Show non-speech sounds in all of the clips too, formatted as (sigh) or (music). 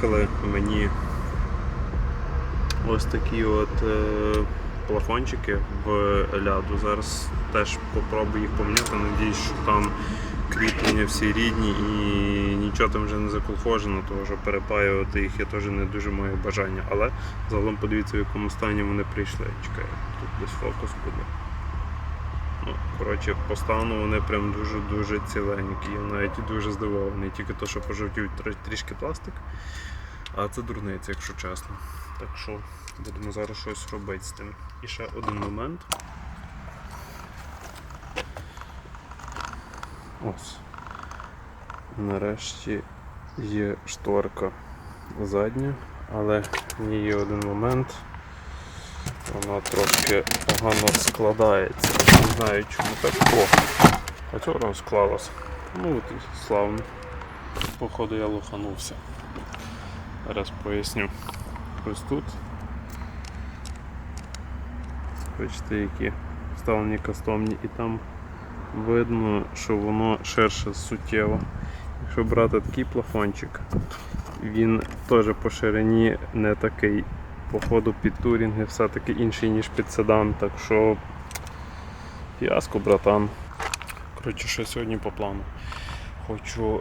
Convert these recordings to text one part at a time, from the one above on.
приїхали мені ось такі от е, плафончики в ляду. Зараз теж попробую їх поміняти. Надіюсь, що там кріплення всі рідні і нічого там вже не заколхожено, тому що перепаювати їх я теж не дуже маю бажання. Але загалом подивіться, в якому стані вони прийшли. Чекаю, тут десь фокус буде. Ну, коротше, по стану вони прям дуже-дуже ціленькі. Я навіть дуже здивований. Тільки то, що пожовтів трішки пластик. А це дурниця, якщо чесно. Так що будемо зараз щось робити з тим. І ще один момент. Ось. Нарешті є шторка задня, але в ній є один момент. Вона трошки погано складається. Не знаю чому так. О! А цього вона склалась. Ну от і славно. Походу я лоханувся. Зараз поясню. Ось тут. Бачите, які вставлені кастомні і там видно, що воно ширше суттєво. Якщо брати такий плафончик, він теж по ширині не такий. Походу під турінги все-таки інший, ніж під седан, так що фіаско, братан. Коротше, що сьогодні по плану. Хочу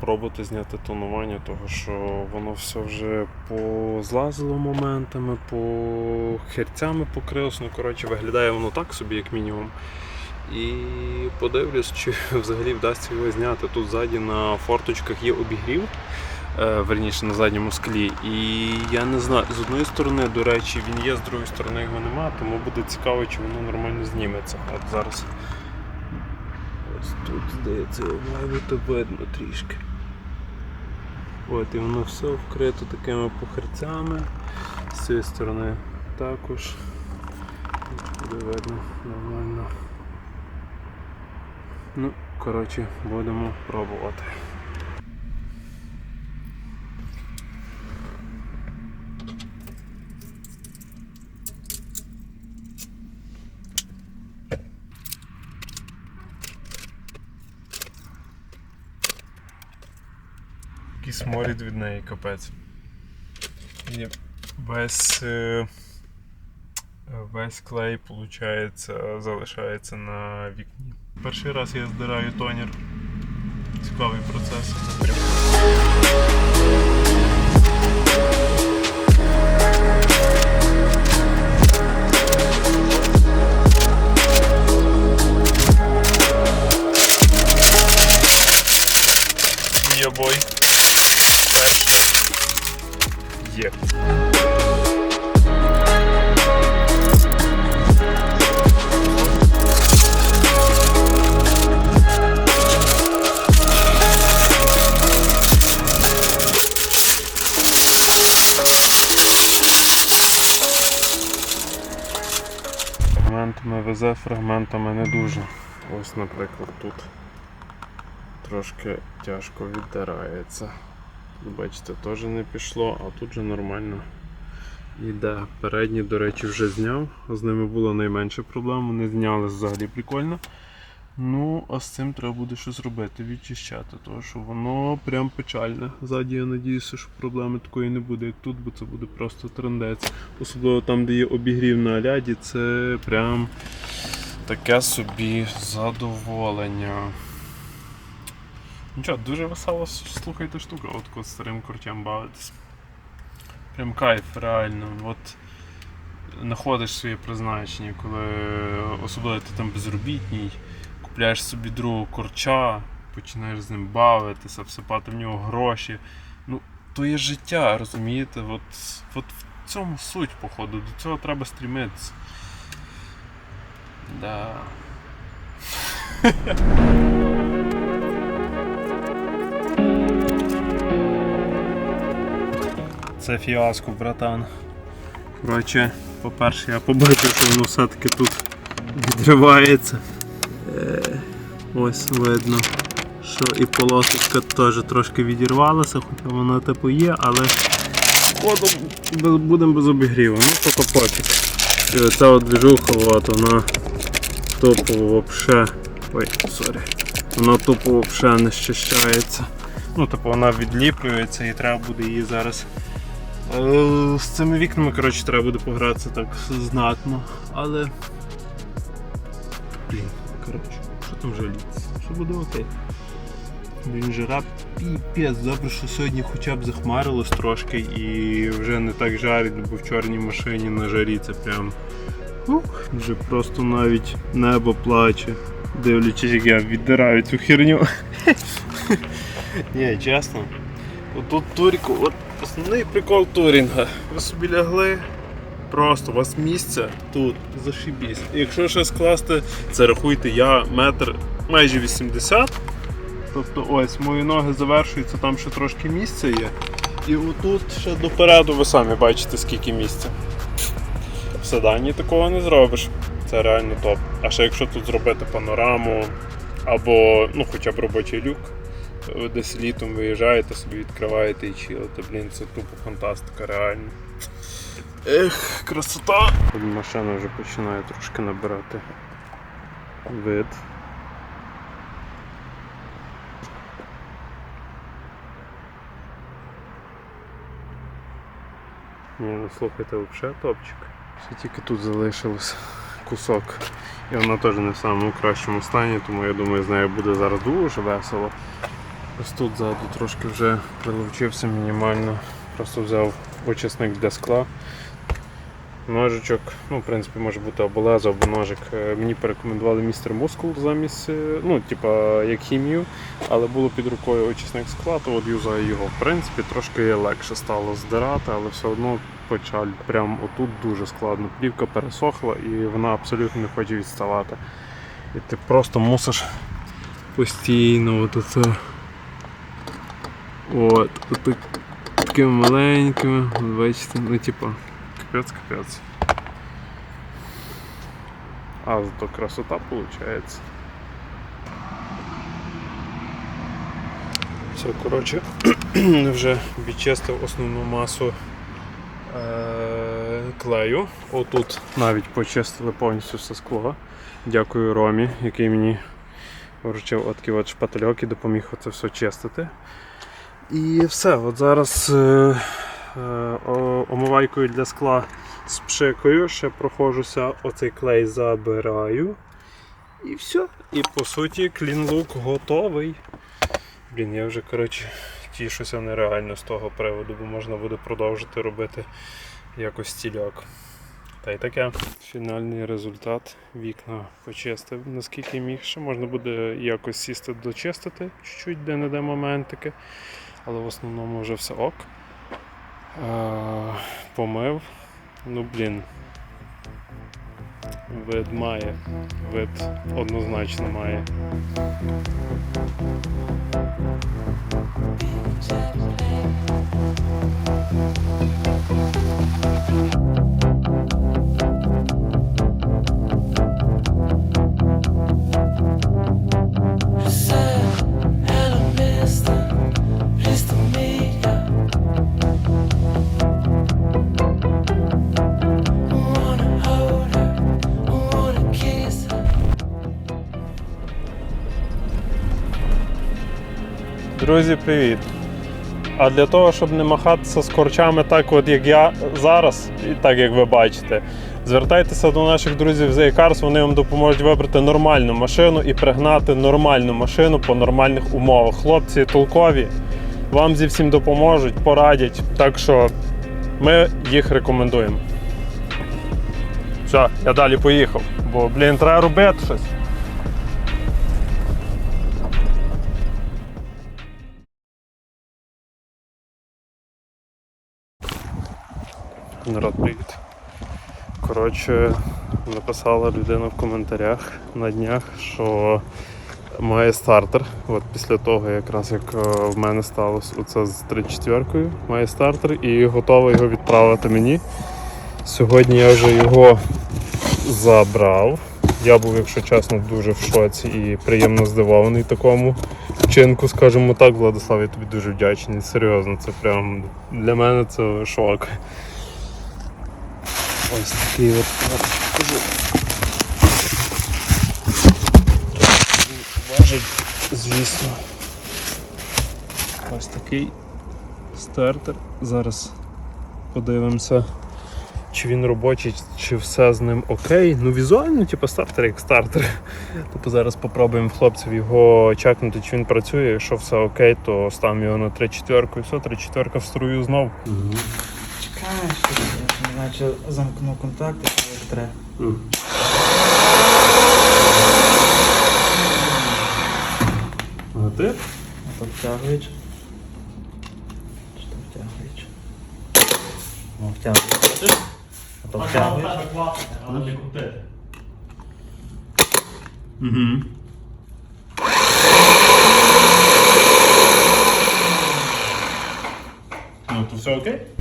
спробувати зняти тонування, того що воно все вже позлазило моментами, по херцями покрилось. Ну, коротше, виглядає воно так собі, як мінімум. І подивлюсь, чи (laughs) взагалі вдасться його зняти. Тут ззаді на форточках є обігрів, е, верніше на задньому склі. І я не знаю, з одної сторони, до речі, він є, з другої сторони його нема, тому буде цікаво, чи воно нормально зніметься. От зараз. Ось тут, здається, має бути видно трішки. От, і воно все вкрито такими похерцями. З цієї сторони також. Буде видно нормально. Ну, коротше, будемо пробувати. Сморід від неї капець. І весь, е, весь клей, виходить, залишається на вікні. Перший раз я здираю тонер. Цікавий процес. Є. Фрагментами везе, фрагментами не дуже. Ось, наприклад, тут трошки тяжко віддирається. Бачите, теж не пішло, а тут же нормально йде. Передні, до речі, вже зняв. З ними було найменше проблем, вони зняли взагалі прикольно. Ну, а з цим треба буде щось робити, відчищати, тому що воно прям печальне. Ззаді я надіюся, що проблеми такої не буде, як тут, бо це буде просто трендець. Особливо там, де є обігрів на аляді, це прям таке собі задоволення. Нічого, дуже весела слухайте штука, от коли старим куртям бавитись. Прям кайф, реально. От знаходиш своє призначення, коли особливо ти там безробітній, купляєш собі другого курча, починаєш з ним бавитися, всипати в нього гроші. Ну, то є життя, розумієте? От, от в цьому суть, походу, до цього треба стрімитися. Да. (laughs) Це фіаско, братан. Коротше, по-перше, я побачив, що воно все-таки тут відривається. Е, ось видно, що і полосочка теж трошки відірвалася, хоча вона типу є, але ходом будемо без обігріву. Ну, то пофіг. І оця от движуха, от, вона тупо вообще. Ой, сорі. Вона тупо вообще не щищається. Ну, типу, вона відліплюється і треба буде її зараз. Е, З цими вікнами, коротше, треба буде погратися так знатно. Але. Блін, коротше, що там жалітися? Що буде окей. Він жара піпець, добре, що сьогодні хоча б захмарилось трошки і вже не так жарить, бо в чорній машині на жарі це прям. Ух, вже просто навіть небо плаче, дивлячись, як я віддираю цю херню. (laughs) Ні, чесно. Отут туріку, от основний прикол турінга. Ви собі лягли, просто у вас місця тут зашибісь. Якщо ще скласти, це рахуйте, я метр майже 80. Тобто ось мої ноги завершуються, там ще трошки місця є. І отут ще допереду ви самі бачите, скільки місця. В седані такого не зробиш. Це реально топ. А ще якщо тут зробити панораму або ну, хоча б робочий люк, ви десь літом виїжджаєте, собі відкриваєте і чилите. Блін, це тупо фантастика, реально. Ех, красота! Машина вже починає трошки набирати вид. Ні, ну слухайте, взагалі топчик. Все тільки тут залишилось кусок. І вона теж не в самому кращому стані, тому я думаю, з нею буде зараз дуже весело. Ось тут ззаду трошки вже прилучився мінімально. Просто взяв очисник для скла. Ножичок, ну, в принципі, може бути або лезо, або ножик. Е, Мені порекомендували містер Мускул замість, е, ну, типа, як хімію, але було під рукою очисник скла, то от юзаю його. В принципі, трошки легше стало здирати, але все одно печаль. Прям отут дуже складно. Плівка пересохла і вона абсолютно не хоче відставати. І ти просто мусиш постійно от оце. От, от такими маленькими, бачите, ну типа, капець капець. А зато красота виходить. Все, коротше, (clears throat) вже відчистив основну масу е- клею. Отут навіть почистили повністю все скло. Дякую Ромі, який мені вручив отакий от шпательок і допоміг це все чистити. І все, от зараз е, е, омивайкою для скла спшикою, ще проходжуся, оцей клей забираю. І все. І по суті клін-лук готовий. Блін, я вже коротше тішуся нереально з того приводу, бо можна буде продовжити робити якось стільок. Та й таке. Фінальний результат. Вікна почистив, наскільки міг. Ще можна буде якось сісти дочистити чуть-чуть де-не-де моментики. Але в основному вже все ок. Е, помив. Ну блін. Вид має. Вид однозначно має. Hello, Друзі, привіт! А для того, щоб не махатися з корчами так, от як я зараз, і так як ви бачите, звертайтеся до наших друзів з Cars, вони вам допоможуть вибрати нормальну машину і пригнати нормальну машину по нормальних умовах. Хлопці толкові, вам зі всім допоможуть, порадять. Так що ми їх рекомендуємо. Все, я далі поїхав, бо, блін, треба робити щось. Народ, привіт. Коротше, написала людина в коментарях на днях, що має стартер. От після того, якраз як е, в мене сталося оце з 34-кою, має стартер і готова його відправити мені. Сьогодні я вже його забрав. Я був, якщо чесно, дуже в шоці і приємно здивований такому вчинку, скажімо так. Владислав, я тобі дуже вдячний. Серйозно, це прям для мене це шок. Ось такий от важить, звісно. Ось такий стартер. Зараз подивимося, чи він робочий, чи все з ним окей. Ну, візуально, типу, стартер як стартер. Тобто зараз попробуємо хлопців його чекнути, чи він працює. Якщо все окей, то ставимо його на 3 четверку і все, 3 четверка в струю знов. Чекаєш, не знаю, замкнув контакт, якщо треба. А ти? А то втягуєш. Чи то втягуєш? Ну, втягуєш. Бачиш? А то втягуєш. Угу. Ну, то все окей?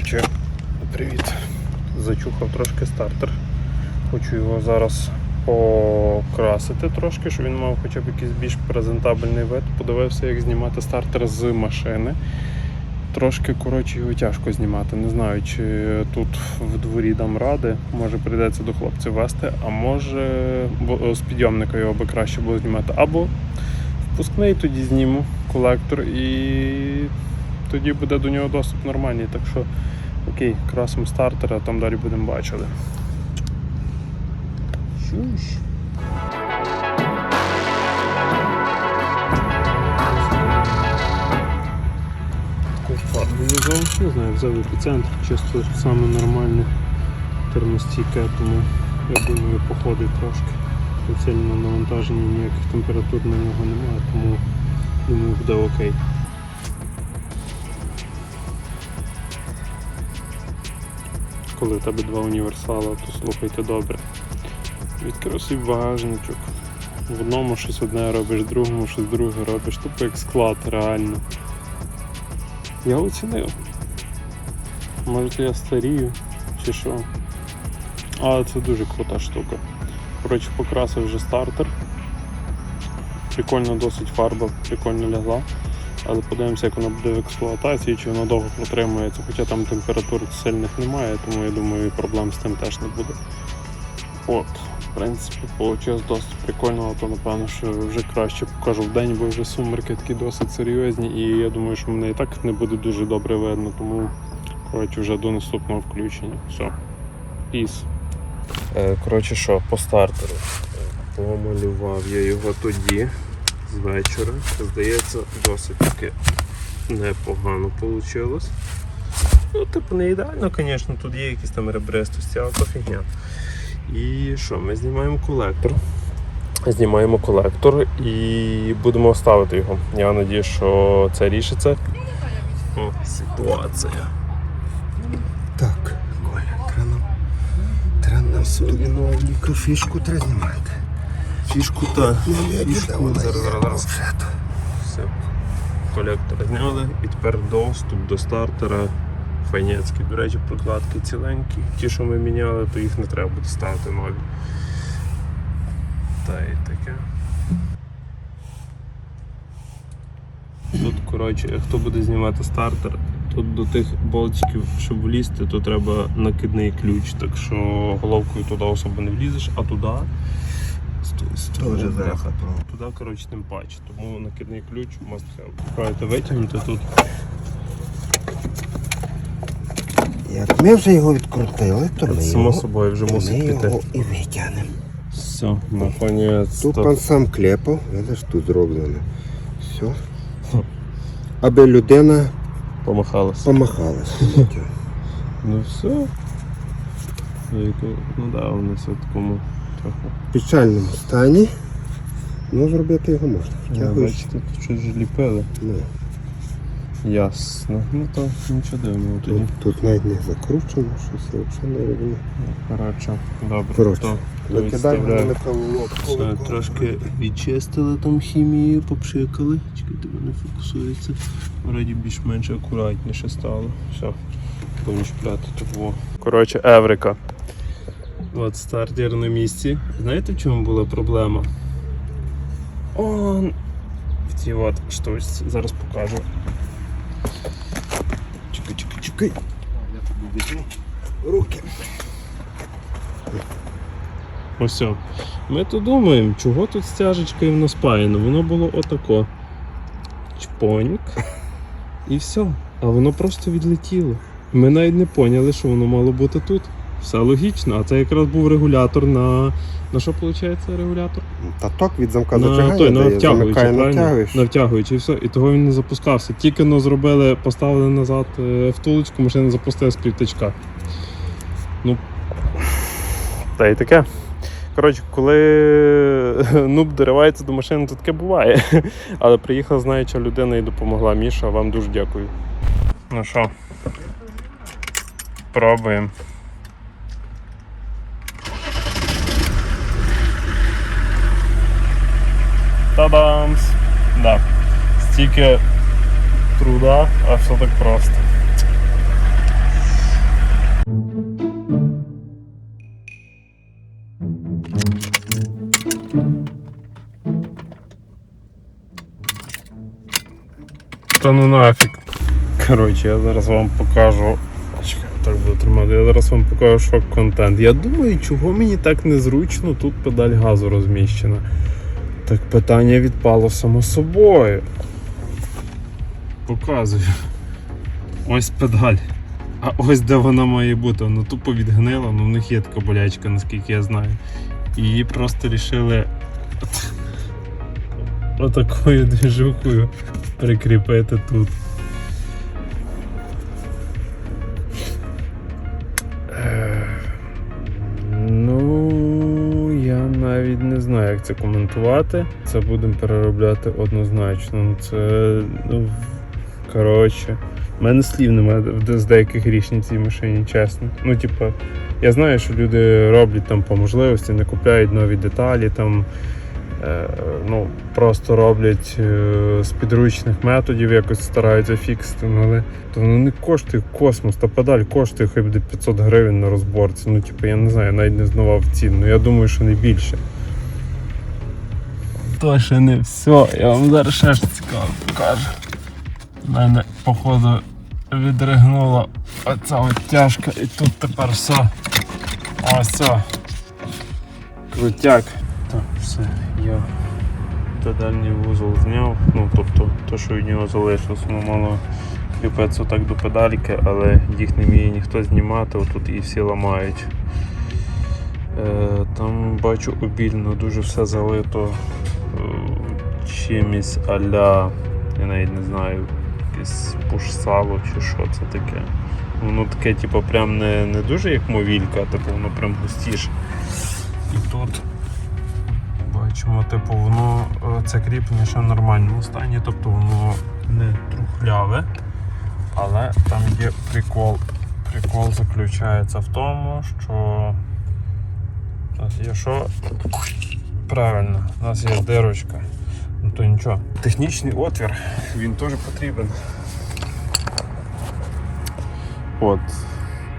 Коротше, привіт. Зачухав трошки стартер. Хочу його зараз покрасити трошки, щоб він мав хоча б якийсь більш презентабельний вид. Подивився, як знімати стартер з машини. Трошки коротше його тяжко знімати. Не знаю, чи тут в дворі дам ради. Може прийдеться до хлопців вести, а може з підйомника його би краще було знімати. Або впускний тоді зніму колектор і тоді буде до нього доступ нормальний. Так що окей, красимо стартер, а там далі будемо бачити. Фарбу взяв, не знаю, взяв епіцентр, чисто саме нормальне термостійке, тому я думаю походить трошки. Сильно навантаження, ніяких температур на нього немає, тому думаю буде окей. Коли в тебе два універсала, то слухайте добре. Відкрив свій багажничок. В одному щось одне робиш, в другому щось друге робиш. Тупо як склад реально. Я оцінив. Може я старію чи що. Але це дуже крута штука. Коротше, покрасив вже стартер. Прикольно досить фарба, прикольно лягла. Але подивимося, як вона буде в експлуатації, чи вона довго протримується. Хоча там температур сильних немає, тому я думаю проблем з тим теж не буде. От, в принципі, вийшло досить прикольно, то напевно, що вже краще покажу в день, бо вже сумерки такі досить серйозні, і я думаю, що мене і так не буде дуже добре видно, тому коротше вже до наступного включення. Все. Піс. Коротше що, по стартеру. Помалював я його тоді, з вечора. Здається, досить таки непогано вийшло. Ну, типу, не ідеально, звісно, тут є якісь там ребристості, але то фігня. І що, ми знімаємо колектор. Знімаємо колектор і будемо ставити його. Я надію, що це рішиться. О, ситуація. Так, Коля, треба нам, треба нам собі новеньку фішку треба знімати. Фішку та Фішку, зараз. Все. Колектор зняли і тепер доступ до стартера файнецький. До речі, прокладки ціленькі. Ті, що ми міняли, то їх не треба буде ставити нові. Та й таке. Тут, коротше, хто буде знімати стартер, тут до тих болтиків, щоб влізти, то треба накидний ключ. Так що головкою туди особо не влізеш, а туди. Тоже про. Туди, коротше, тим паче. Тому накидний ключ must have. Правильно витягнути тут. Як ми вже його відкрутили, то ми Само його, собою вже ми мусить піти. його і витягнемо. Все, наконець. Тут пан сам клепав, видиш, тут зроблено. Все. Аби людина Помахалося. помахалася. Ну все. Ну, Ну да, вони все в такому. В печальному стані. Ну, зробити його можна. Втягуєш. бачите, тут щось ліпили. Ну, Ясно. Ну то нічого дивного тоді. тут, тут навіть не закручено, щось взагалі не розумію. Коротше, добре. Коротше, то, на трошки відчистили там хімію, попшикали. Чекайте, мене фокусується. Вроді більш-менш акуратніше стало. Все, будемо того. Коротше, Еврика. От стартер на місці. Знаєте, в чому була проблема? Он в цій от штучці. Зараз покажу. Чекай, чекай, чекай. Я тобі візьму руки. Ось. Ми то думаємо, чого тут стяжечка і воно спаяно. Воно було отако. чпоньк. І все. А воно просто відлетіло. Ми навіть не поняли, що воно мало бути тут. Все логічно, а це якраз був регулятор на. На що виходить регулятор? Та ток від замка на зачигання той, на втягуючий, правильно? натягуєш. На втягуючий, і все. І того він не запускався. Тільки но зробили, поставили назад е, втулочку, машина запустила з півтичка. Ну. Та й таке. Коротше, коли нуб доривається до машини, то таке буває. (laughs) Але приїхала знаюча людина і допомогла. Міша, вам дуже дякую. Ну що, пробуємо. Та-дамс! Да. Стільки труда, а все так просто. Та ну нафіг. Коротше, я зараз вам покажу. Чекай, так буду тримати. Я зараз вам покажу шок-контент. Я думаю, чого мені так незручно тут педаль газу розміщена. Так питання відпало само собою. Показую. Ось педаль. А ось де вона має бути. Вона тупо відгнила, ну в них є така болячка, наскільки я знаю. І її просто рішили от- отакою движухою прикріпити тут. Як це коментувати. Це будемо переробляти однозначно. Ну, Це. Ну, коротше. У мене слів немає з деяких рішень цій машині, чесно. Ну, типа, я знаю, що люди роблять там по можливості, не купляють нові деталі, там е, ну, просто роблять е, з підручних методів, якось стараються фіксити, ну, але то воно не коштує космос, та педаль коштує хай буде 500 гривень на розборці. Ну, типу, я не знаю, навіть не знавав цін. Ну я думаю, що не більше. То ще не все. Я вам зараз ще ж цікаво покажу. У мене, походу, відригнула оця тяжка і тут тепер все. Ось. Крутяк. Так, все, я педальний вузол зняв. Ну, тобто, то, що від нього залишилось, воно мало кріпеться так до педальки, але їх не вміє ніхто знімати, отут і всі ламають. Е, там бачу обільно дуже все залито е, чимось аля, я навіть не знаю, якесь пушсало чи що це таке. Воно таке, типу, прям не, не дуже як мовілька, а типу воно прям густіше. І тут бачимо, типу, воно е, це кріплення ще в нормальному стані, тобто воно не трухляве. Але там є прикол. Прикол заключається в тому, що у нас є що? Правильно, у нас є дирочка. Ну то нічого. Технічний отвір, він теж потрібен. От.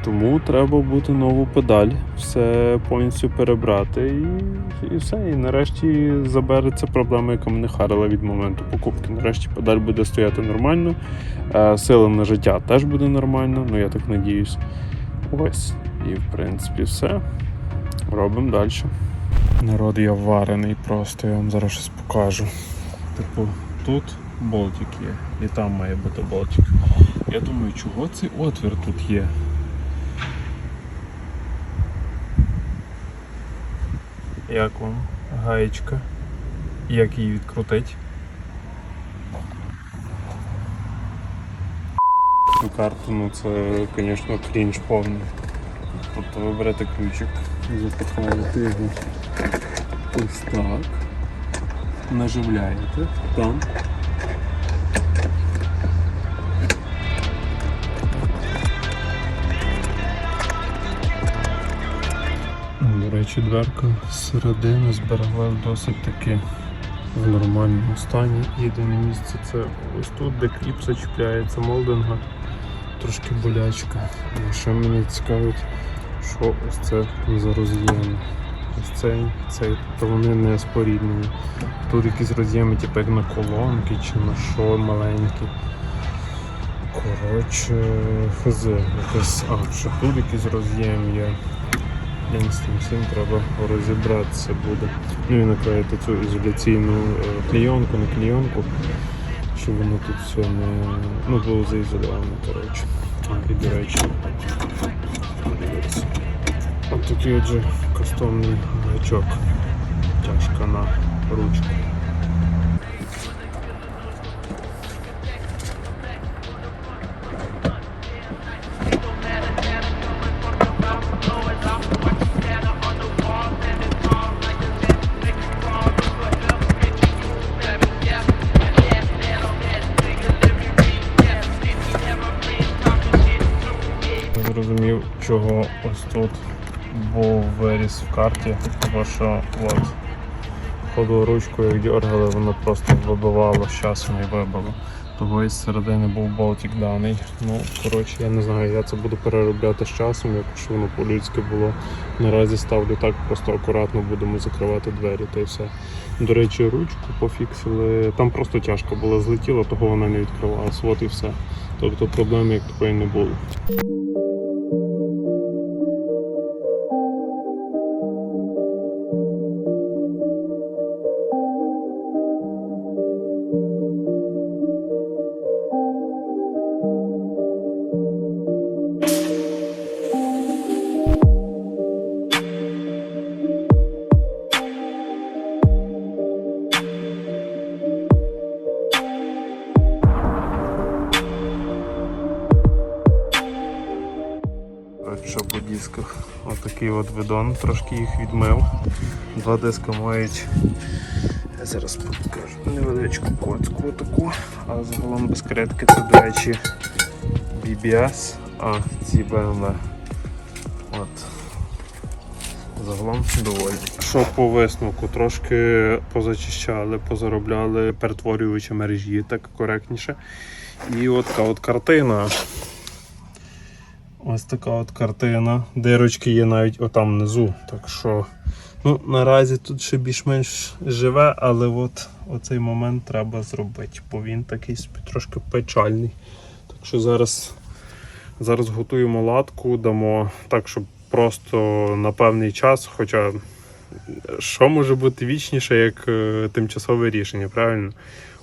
Тому треба буде нову педаль, все повністю перебрати і, і все. І нарешті забереться проблема, яка мене харила від моменту покупки. Нарешті педаль буде стояти нормально, е, сила на життя теж буде нормально, ну я так надіюсь. Ось. І в принципі все. Робимо далі. Народ я варений просто, я вам зараз щось покажу. Типу, тут болтик є, і там має бути болтик. Я думаю, чого цей отвір тут є? Як вам гаєчка? Як її відкрутить? Цю карту, ну це, звісно, крінж повний. Тобто ви берете ключик, запихаєте його ось так, наживляєте там. До речі, дверка зсередини зберегла досить таки в нормальному стані. Єдине місце це ось тут, де кліп зачіпляється молдинга. Трошки болячка. Ще мене цікавить, що ось це за роз'єм. Ось цей, цей, то вони не споріднені. Тут якісь роз'єми, типу як на колонки чи на що маленькі. Коротше, хз, якось. А, ще тут якийсь роз'єм є. З тим всім треба розібратися буде. Ну і наклеїти цю ізоляційну е, клейонку, не клейонку. щоб воно тут все не ну, було заізольовано, коротше. І до речі, подивіться. Ось такий отже кастомний гачок. Тяжка на ручку. Ось тут був виріс в карті, тому що от ходу ручку як дергали, воно просто вибивало з часом і вибило. Того із середини був болтик даний. Ну, коротше, я не знаю, я це буду переробляти з часом, якось воно по-людськи було. Наразі ставлю так, просто акуратно будемо закривати двері та й все. До речі, ручку пофіксили. Там просто тяжко було, злетіло, того вона не відкривалась. От і все. Тобто проблеми як такої не було. От бидон, трошки їх відмив. Два диска мають. Я зараз покажу невеличку коцку таку, а загалом без каретки це, до речі, BBS, а ці BMW. От. Загалом доволі. Що по висновку? Трошки позачищали, позаробляли перетворюючи мережі так коректніше. І от така от картина. Ось така от картина. Дирочки є навіть отам внизу. Так що ну, наразі тут ще більш-менш живе, але от оцей момент треба зробити, бо він такий трошки печальний. Так що зараз, зараз готуємо латку, дамо так, щоб просто на певний час, хоча що може бути вічніше, як е, тимчасове рішення, правильно?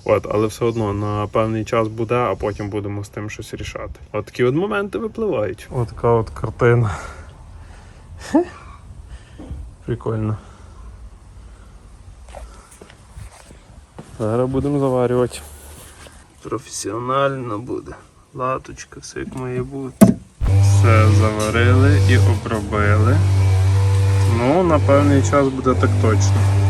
От, але все одно на певний час буде, а потім будемо з тим щось рішати. От такі от моменти випливають. От така от картина. Прикольно. Зараз будемо заварювати. Професіонально буде. Латочка, все як має бути. Все заварили і обробили. Ну, на певний час буде так точно.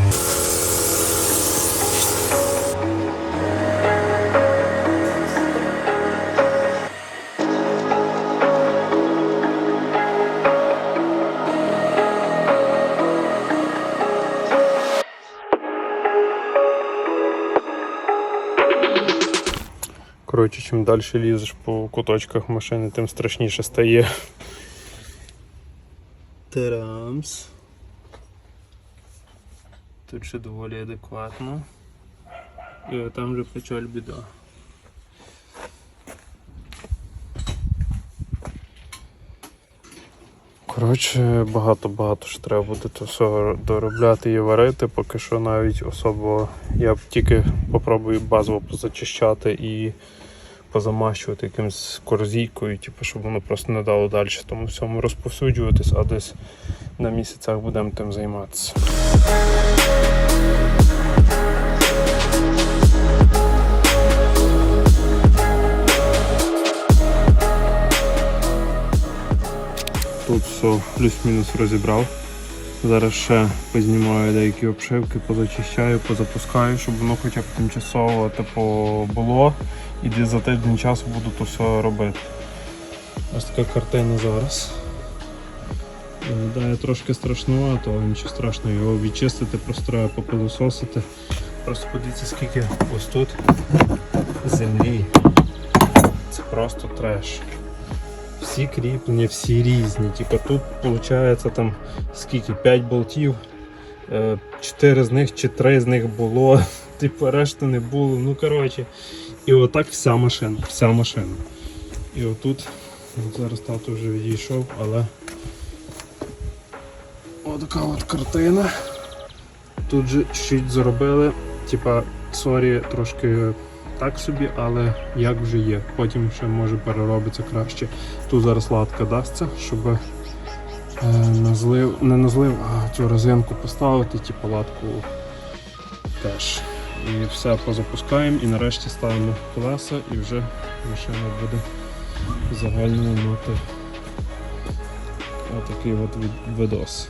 Коротше, чим далі лізеш по куточках машини, тим страшніше стає. Тарамс. Тут ще доволі адекватно. І там вже печаль біда. Коротше, багато-багато ж треба буде то все доробляти і варити, поки що навіть особо я б тільки попробую базово позачищати і позамащувати якимось корзійкою, типу, щоб воно просто не дало далі тому всьому розповсюджуватись, а десь на місяцях будемо тим займатися. Тут все плюс-мінус розібрав. Зараз ще познімаю деякі обшивки, позачищаю, позапускаю, щоб воно хоча б тимчасово типу, було. І десь за тиждень часу буду то все робити. Ось така картина зараз. Виглядає трошки страшнувато, але нічого страшного, його відчистити, просто треба попилососити. Просто подивіться, скільки ось тут землі. Це просто треш. Всі кріплення, всі різні. Типу тут виходить там скільки? 5 болтів. 4 з них чи 3 з них було, (laughs) типу решти не було. Ну коротше. І отак вся машина. Вся машина. І отут, зараз тато вже відійшов, але отака от картина. Тут же чуть заробили. Типа, сорі, трошки так собі, але як вже є. Потім ще може переробиться краще. Тут зараз латка дасться, щоб е, на злив, не на злив, а цю резинку поставити, типу латку теж. І все позапускаємо і нарешті ставимо колеса і вже машина буде загально мати отакий от видос.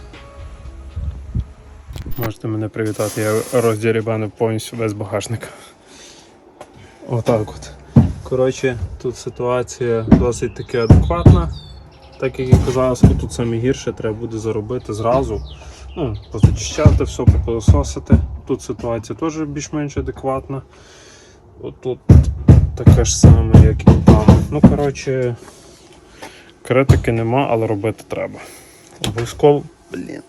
Можете мене привітати, я роздірібанив повністю весь багажник. Отак от. Коротше, тут ситуація досить таки адекватна. Так як і казалось, тут саме гірше треба буде заробити зразу. Ну, позачищати все, попилососити. Тут ситуація теж більш-менш адекватна. Отут таке ж саме, як і там. Ну, коротше, критики нема, але робити треба. Обов'язково, блін,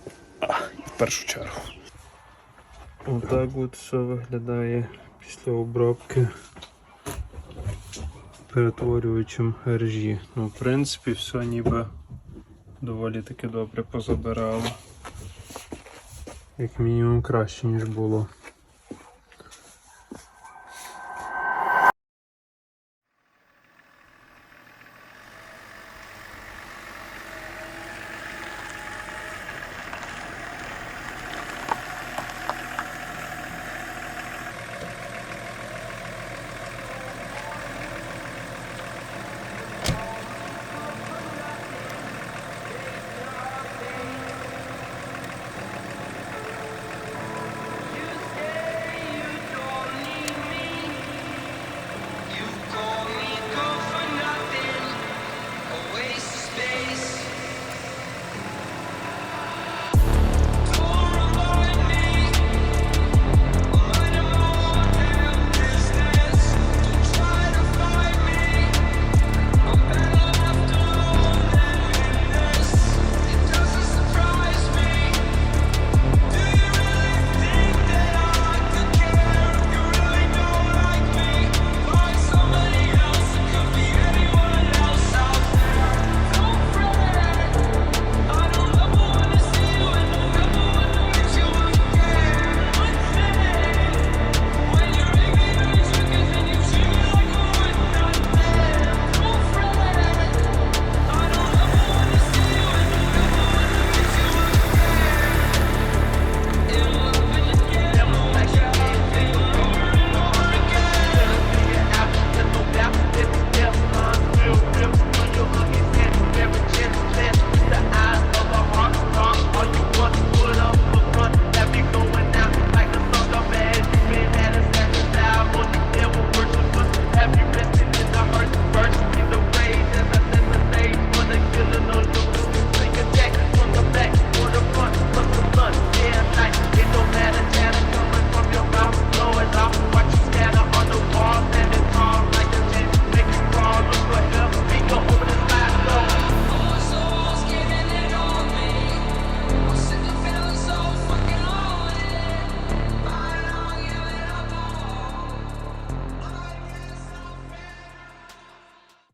в першу чергу. Отак от все виглядає після обробки перетворюючим ржі. Ну, в принципі, все ніби доволі таки добре позабирало. Як мінімум краще, ніж було.